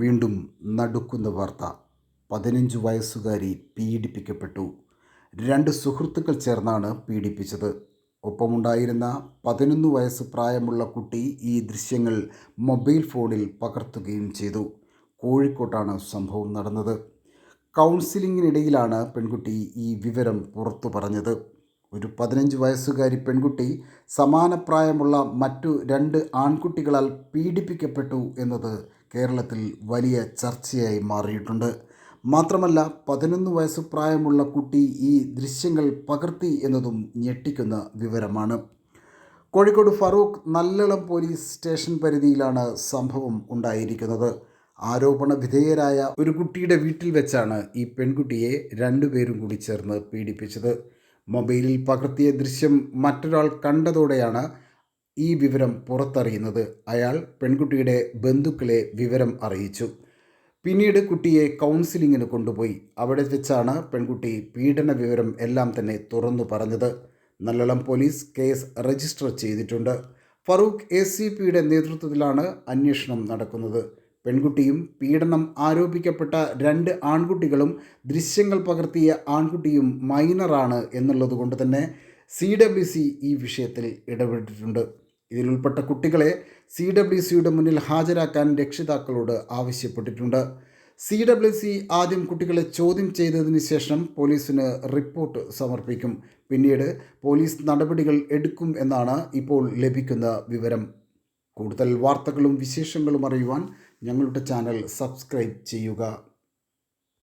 വീണ്ടും നടുക്കുന്ന വാർത്ത. പതിനഞ്ച് വയസ്സുകാരി പീഡിപ്പിക്കപ്പെട്ടു. രണ്ട് സുഹൃത്തുക്കൾ ചേർന്നാണ് പീഡിപ്പിച്ചത്. ഒപ്പമുണ്ടായിരുന്ന പതിനൊന്ന് വയസ്സ് പ്രായമുള്ള കുട്ടി ഈ ദൃശ്യങ്ങൾ മൊബൈൽ ഫോണിൽ പകർത്തുകയും ചെയ്തു. കോഴിക്കോട്ടാണ് സംഭവം നടന്നത്. കൗൺസിലിങ്ങിനിടയിലാണ് പെൺകുട്ടി ഈ വിവരം പുറത്തു പറഞ്ഞത്. ഒരു പതിനഞ്ച് വയസ്സുകാരി പെൺകുട്ടി സമാനപ്രായമുള്ള മറ്റു രണ്ട് ആൺകുട്ടികളാൽ പീഡിപ്പിക്കപ്പെട്ടു എന്നത് കേരളത്തിൽ വലിയ ചർച്ചയായി മാറിയിട്ടുണ്ട്. മാത്രമല്ല പതിനൊന്ന് വയസ്സ് പ്രായമുള്ള കുട്ടി ഈ ദൃശ്യങ്ങൾ പകർത്തി എന്നതും ഞെട്ടിക്കുന്ന വിവരമാണ്. കോഴിക്കോട് ഫറൂഖ് നല്ലളം പോലീസ് സ്റ്റേഷൻ പരിധിയിലാണ് സംഭവം ഉണ്ടായിരിക്കുന്നത്. ആരോപണ വിധേയരായ ഒരു കുട്ടിയുടെ വീട്ടിൽ വെച്ചാണ് ഈ പെൺകുട്ടിയെ രണ്ടുപേരും കൂടി ചേർന്ന് പീഡിപ്പിച്ചത്. മൊബൈലിൽ പകർത്തിയ ദൃശ്യം മറ്റൊരാൾ കണ്ടതോടെയാണ് ഈ വിവരം പുറത്തറിയുന്നത് അയാൾ പെൺകുട്ടിയുടെ ബന്ധുക്കളെ വിവരം അറിയിച്ചു. പിന്നീട് കുട്ടിയെ കൗൺസിലിങ്ങിന് കൊണ്ടുപോയി. അവിടെ വെച്ചാണ് പെൺകുട്ടി പീഡന വിവരം എല്ലാം തന്നെ തുറന്നു പറഞ്ഞത്. നല്ലളം പോലീസ് കേസ് രജിസ്റ്റർ ചെയ്തിട്ടുണ്ട്. ഫറൂഖ് എ സി പിയുടെ നേതൃത്വത്തിലാണ് അന്വേഷണം നടക്കുന്നത്. പെൺകുട്ടിയും പീഡനം ആരോപിക്കപ്പെട്ട രണ്ട് ആൺകുട്ടികളും ദൃശ്യങ്ങൾ പകർത്തിയ ആൺകുട്ടിയും മൈനറാണ് എന്നുള്ളത് കൊണ്ട് തന്നെ സി ഡബ്ല്യു സി ഈ വിഷയത്തിൽ ഇടപെട്ടിട്ടുണ്ട്. ഇതിൽ ഉൾപ്പെട്ട കുട്ടികളെ സി ഡബ്ല്യു സിയുടെ മുന്നിൽ ഹാജരാക്കാൻ രക്ഷിതാക്കളോട് ആവശ്യപ്പെട്ടിട്ടുണ്ട്. സി ഡബ്ല്യു സി ആദ്യം കുട്ടികളെ ചോദ്യം ചെയ്തതിന് ശേഷം പോലീസിന് റിപ്പോർട്ട് സമർപ്പിക്കും. പിന്നീട് പോലീസ് നടപടികൾ എടുക്കും എന്നാണ് ഇപ്പോൾ ലഭിക്കുന്ന വിവരം. കൂടുതൽ വാർത്തകളും വിശേഷങ്ങളും അറിയുവാൻ ഞങ്ങളുടെ ചാനൽ സബ്സ്ക്രൈബ് ചെയ്യുക.